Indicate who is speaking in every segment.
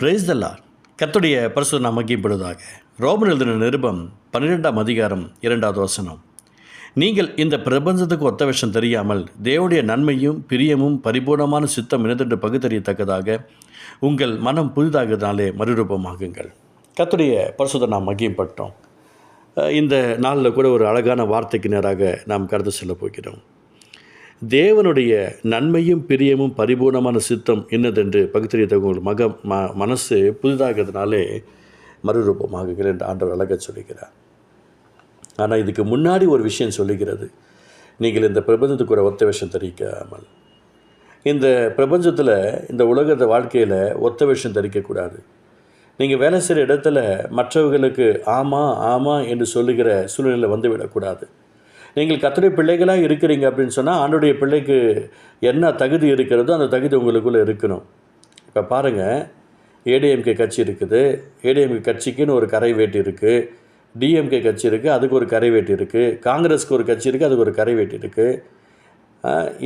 Speaker 1: Price தல்லா கர்த்தருடைய பரிசு மகிப்படுவதாக Roman எழுதின நிருபம் பன்னிரெண்டாம் அதிகாரம் இரண்டாவது வசனம். நீங்கள் இந்த பிரபஞ்சத்துக்கு ஒத்த விஷயம் தெரியாமல் தேவனுடைய நன்மையும் பிரியமும் பரிபூர்ணமான சித்தம் இனதென்று பகுத்தறியத்தக்கதாக உங்கள் மனம் புதிதாகிறதுனாலே மறுரூபமாகுங்கள். கத்துடைய பரிசுத்த நாம் மகியப்பட்டோம் இந்த நாளில் கூட ஒரு அழகான வார்த்தைக்கு நேராக நாம் கருத்து செல்ல போகிறோம். தேவனுடைய நன்மையும் பிரியமும் பரிபூர்ணமான சித்தம் என்னதென்று பகுத்தறியத்தக்க உங்கள் மக ம மனசு புதிதாகிறதுனாலே மறுரூபமாகுகிறேன் என்று ஆண்டவர் அழக சொல்லுகிறார். ஆனால் இதுக்கு முன்னாடி ஒரு விஷயம் சொல்லுகிறது. நீங்கள் இந்த பிரபஞ்சத்துக்கு ஒரு ஒத்த விஷயம் தெரிவிக்காமல் இந்த பிரபஞ்சத்தில் இந்த உலகத்தை வாழ்க்கையில் ஒத்த விஷயம் தரிக்கக்கூடாது. நீங்கள் வேலை செய்கிற இடத்துல மற்றவர்களுக்கு ஆமாம் ஆமாம் என்று சொல்லுகிற சூழ்நிலை வந்துவிடக்கூடாது நீங்கள் கத்துடைய பிள்ளைகளாக இருக்கிறீங்க அப்படின்னு சொன்னால் ஆண்டுடைய பிள்ளைக்கு என்ன தகுதி இருக்கிறதோ அந்த தகுதி உங்களுக்குள்ளே இருக்கணும். இப்போ பாருங்கள் ஏடிஎம்கே கட்சி இருக்குது. ஏடிஎம்கே கட்சிக்குன்னு ஒரு கரை வேட்டி இருக்குது டிஎம்கே கட்சி இருக்குது அதுக்கு ஒரு கரை வேட்டி இருக்குது காங்கிரஸ்க்கு ஒரு கட்சி இருக்குது அதுக்கு ஒரு கரை வேட்டி இருக்குது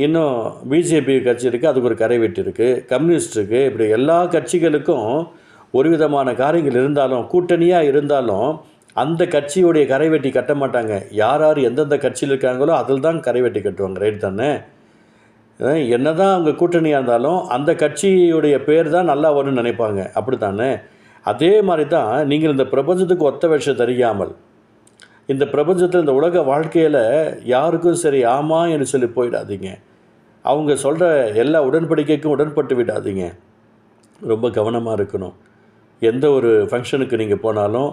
Speaker 1: இன்னும் பிஜேபி கட்சி இருக்குது அதுக்கு ஒரு கரை வெட்டி இருக்குது கம்யூனிஸ்ட் இருக்குது இப்படி எல்லா கட்சிகளுக்கும் ஒரு விதமான காரியங்கள் இருந்தாலும் கூட்டணியாக இருந்தாலும் அந்த கட்சியுடைய கரை வெட்டி கட்ட மாட்டாங்க. யார் யார் எந்தெந்த கட்சியில் இருக்காங்களோ அதில் தான் கரை வெட்டி கட்டுவாங்க. ரைட் தானே? என்ன தான் அவங்க கூட்டணியாக இருந்தாலும் அந்த கட்சியுடைய பேர் தான் நல்லா வரும்னு நினைப்பாங்க. அப்படி தானே அதே மாதிரி தான் நீங்கள் இந்த பிரபஞ்சத்துக்கு ஒத்த விஷயம் தெரியாமல் இந்த பிரபஞ்சத்தில் இந்த உலக வாழ்க்கையில் யாருக்கும் சரி ஆமா என்று சொல்லி போயிடாதீங்க. அவங்க சொல்கிற எல்லா உடன்படிக்கைக்கும் உடன்பட்டு விடாதீங்க. ரொம்ப கவனமாக இருக்கணும். எந்த ஒரு ஃபங்க்ஷனுக்கு நீங்கள் போனாலும்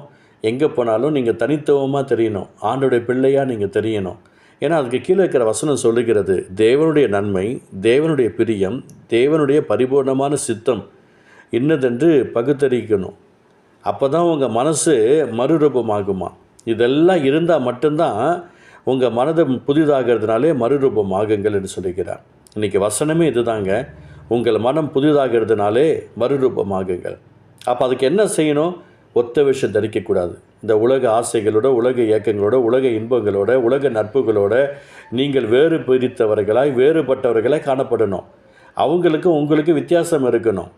Speaker 1: எங்கே போனாலும் நீங்கள் தனித்துவமாக தெரியணும். ஆண்டுடைய பிள்ளையாக நீங்கள் தெரியணும். ஏன்னா அதுக்கு கீழே இருக்கிற வசனம் சொல்லுகிறது தேவனுடைய நன்மை தேவனுடைய பிரியம் தேவனுடைய பரிபூர்ணமான சித்தம் இன்னதென்று பகுத்தறிக்கணும். அப்போ தான் உங்கள் மனசு மறுரூபமாகுமா? இதெல்லாம் இருந்தால் மட்டும்தான் உங்கள் மனது புதிதாகிறதுனாலே மறுரூபமாகுங்கள் என்று சொல்லுகிறார். இன்றைக்கி வசனமே இதுதாங்க. உங்கள் மனம் புதிதாகிறதுனாலே மறுரூபமாகுங்கள். அப்போ அதுக்கு என்ன செய்யணும்? ஒத்த விஷம் தரிக்கக்கூடாது. இந்த உலக ஆசைகளோட உலக இயக்கங்களோட உலக இன்பங்களோட உலக நட்புகளோட நீங்கள் வேறு பிரித்தவர்களாய் வேறுபட்டவர்களாய் காணப்படணும். அவங்களுக்கும் உங்களுக்கு வித்தியாசம் இருக்கணும்.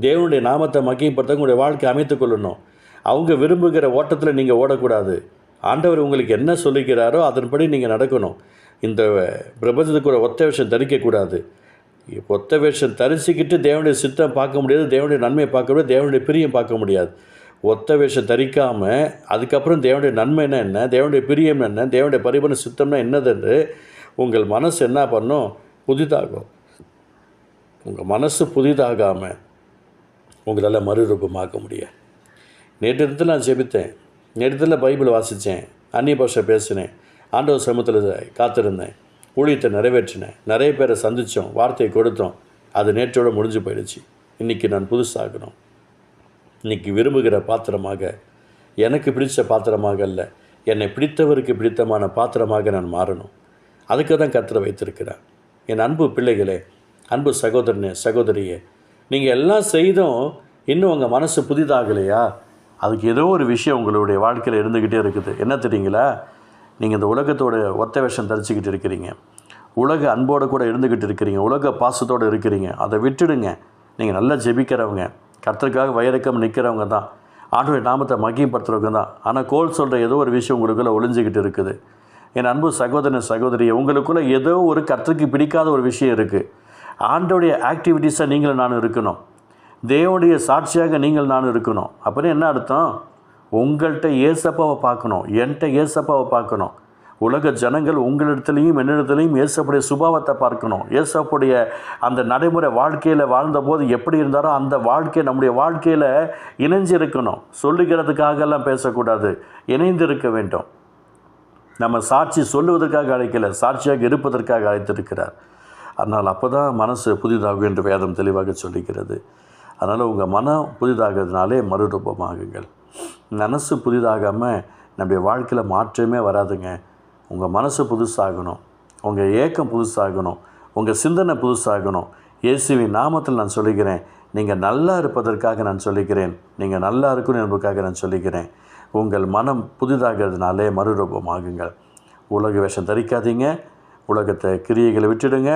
Speaker 1: தேவனுடைய நாமத்தை மக்கியப்படுத்த உங்களுடைய வாழ்க்கை அமைத்து கொள்ளணும். அவங்க விரும்புகிற ஓட்டத்தில் நீங்கள் ஓடக்கூடாது. ஆண்டவர் உங்களுக்கு என்ன சொல்லுகிறாரோ அதன்படி நீங்கள் நடக்கணும். இந்த பிரபஞ்சத்துக்கு ஒரு ஒத்த விஷயம் தரிக்கக்கூடாது. ஒத்த வேஷம் தரிசிக்கிட்டு தேவனுடைய சித்தம் பார்க்க முடியாது தேவனுடைய நன்மையை பார்க்க முடியாது தேவனுடைய பிரியம் பார்க்க முடியாது. ஒத்த வேஷம் தரிக்காமல் அதுக்கப்புறம் தேவனுடைய நன்மை என்ன என்ன? தேவனுடைய பிரியம் என்ன தேவனுடைய பரிபூர்ண சித்தம்னா என்னதுன்னு உங்கள் மனசு என்ன பண்ணும்? புதிதாகும். உங்கள் மனசு புதிதாகாமல் உங்களால் மறுரூபமாக்க முடியாது நேற்று இடத்துல நான் ஜெபித்தேன். நேற்று பைபிள் வாசித்தேன் அந்நிய பாஷை பேசினேன். ஆண்டவர் சமூகத்தில் காத்திருந்தேன். ஊழியத்தை நிறைவேற்றினேன். நிறைய பேரை சந்தித்தோம் வார்த்தையை கொடுத்தோம். அது நேற்றோட முடிஞ்சு போயிடுச்சு. இன்றைக்கி நான் புதுசாகணும். இன்றைக்கி விரும்புகிற பாத்திரமாக எனக்கு பிடித்த பாத்திரமாக அல்ல என்னை பிடித்தவருக்கு பிடித்தமான பாத்திரமாக நான் மாறணும். அதுக்கு தான் கத்திர வைத்திருக்கிறேன் என் அன்பு பிள்ளைகளே அன்பு சகோதரனே சகோதரியே நீங்கள் எல்லாம் செய்தும் இன்னும் உங்கள் மனசு புதிதாகலையா? அதுக்கு ஏதோ ஒரு விஷயம் உங்களுடைய வாழ்க்கையில் இருந்துக்கிட்டே இருக்குது. என்ன தெரியுங்களா? நீங்கள் இந்த உலகத்தோட ஒத்த வேஷம் தரிச்சுக்கிட்டு இருக்கிறீங்க. உலக அன்போடு கூட இருந்துக்கிட்டு இருக்கிறீங்க. உலக பாசத்தோடு இருக்கிறீங்க. அதை விட்டுடுங்க. நீங்கள் நல்லா ஜெபிக்கிறவங்க. கர்த்தருக்காக வயரக்கம் நிற்கிறவங்க தான். ஆண்டோடைய நாமத்தை மகிமைப்படுத்துறவங்க தான். ஆனால் கோல் சொல்கிற ஏதோ ஒரு விஷயம் உங்களுக்குள்ளே ஒளிஞ்சிக்கிட்டு இருக்குது. என் அன்பு சகோதரன் சகோதரியை உங்களுக்குள்ளே ஏதோ ஒரு கர்த்தருக்கு பிடிக்காத ஒரு விஷயம் இருக்குது ஆண்டோடைய ஆக்டிவிட்டீஸாக நீங்களும் நானும் இருக்கணும். தேவனுடைய சாட்சியாக நீங்கள் நானும் இருக்கணும். அப்புறம் என்ன அர்த்தம்? உங்கள்கிட்ட ஏசப்பாவை பார்க்கணும் என்கிட்ட ஏசப்பாவை பார்க்கணும். உலக ஜனங்கள் உங்களிடத்துலையும் என்னிடத்துலையும் ஏசப்புடைய சுபாவத்தை பார்க்கணும். ஏசப்புடைய அந்த நடைமுறை வாழ்க்கையில் வாழ்ந்தபோது எப்படி இருந்தாரோ அந்த வாழ்க்கை நம்முடைய வாழ்க்கையில் இணைஞ்சிருக்கணும். சொல்லுகிறதுக்காகலாம் பேசக்கூடாது. இணைந்து இருக்க வேண்டும். நம்ம சாட்சி சொல்லுவதற்காக அழைக்கல சாட்சியாக இருப்பதற்காக அழைத்திருக்கிறார். அதனால் அப்போ தான் மனசு புதிதாகும் என்று வேதம் தெளிவாக சொல்லுகிறது. அதனால் உங்கள் மனம் புதிதாகிறதுனாலே மறுரூபமாகுங்கள். மனசு புதிதாகாமல் நம்முடைய வாழ்க்கையில் மாற்றமே வராதுங்க. உங்கள் மனசு புதுசாகணும். உங்கள் ஏக்கம் புதுசாகணும். உங்கள் சிந்தனை புதுசாகணும். இயேசுவின் நாமத்தில் நான் சொல்லிக்கிறேன் நீங்கள் நல்லா இருப்பதற்காக நான் சொல்லிக்கிறேன் நீங்கள் நல்லா இருக்கணும் என்பதற்காக நான் சொல்லிக்கிறேன் உங்கள் மனம் புதிதாகிறதுனாலே மறுரூபமாகுங்கள் உலக வேஷம் தரிக்காதீங்க. உலகத்தை கிரியைகளை விட்டுடுங்க.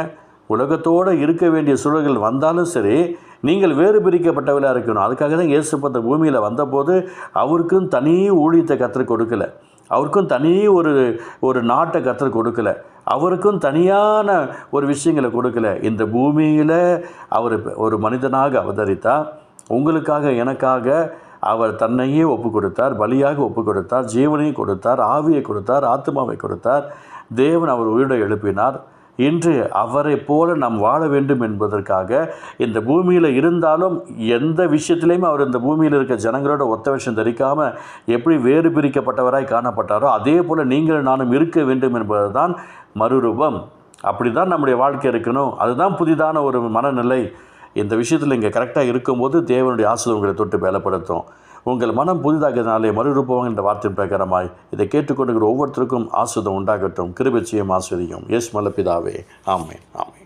Speaker 1: உலகத்தோடு இருக்க வேண்டிய சூழல்கள் வந்தாலும் சரி நீங்கள் வேறு பிரிக்கப்பட்டவர்களாக இருக்கணும். அதுக்காக தான் இயேசு பத்த பூமியில் வந்தபோது அவருக்கும் தனி ஊழியத்தை கற்றுக் கொடுக்கல. அவருக்கும் தனி ஒரு ஒரு நாட்டை கற்றுக் கொடுக்கல. அவருக்கும் தனியான ஒரு விஷயங்களை கொடுக்கல. இந்த பூமியில் அவர் ஒரு மனிதனாக அவதரித்தார். உங்களுக்காக எனக்காக அவர் தன்னையே ஒப்பு கொடுத்தார். பலியாக ஒப்பு கொடுத்தார். ஜீவனையும் கொடுத்தார். ஆவியை கொடுத்தார். ஆத்மாவை கொடுத்தார். தேவன் அவர் உயிரை எழுப்பினார். இன்று அவரை போல நாம் வாழ வேண்டும் என்பதற்காக இந்த பூமியில் இருந்தாலும் எந்த விஷயத்திலையும் அவர் இந்த பூமியில் இருக்க ஜனங்களோட ஒத்த விஷயம் தரிக்காமல் எப்படி வேறு பிரிக்கப்பட்டவராய் காணப்பட்டாரோ அதே போல் நீங்கள் நானும் இருக்க வேண்டும் என்பது தான் மறுரூபம். அப்படி தான் நம்முடைய வாழ்க்கை இருக்கணும். அதுதான் புதிதான ஒரு மனநிலை. இந்த விஷயத்தில் இங்கே கரெக்டாக இருக்கும்போது தேவனுடைய ஆசிரியர்களை தொட்டு பலப்படுத்தும். உங்கள் மனம் புதிதாகிறதுனாலே மறுரூபம் என்ற வார்த்தையின் பிரகாரமாய் இதை கேட்டுக்கொண்டுகிற ஒவ்வொருத்தருக்கும் ஆசிரியம் உண்டாகட்டும். கிருபச்சியும் ஆசிரியம் எஸ் மலப்பிதாவே ஆமே ஆமே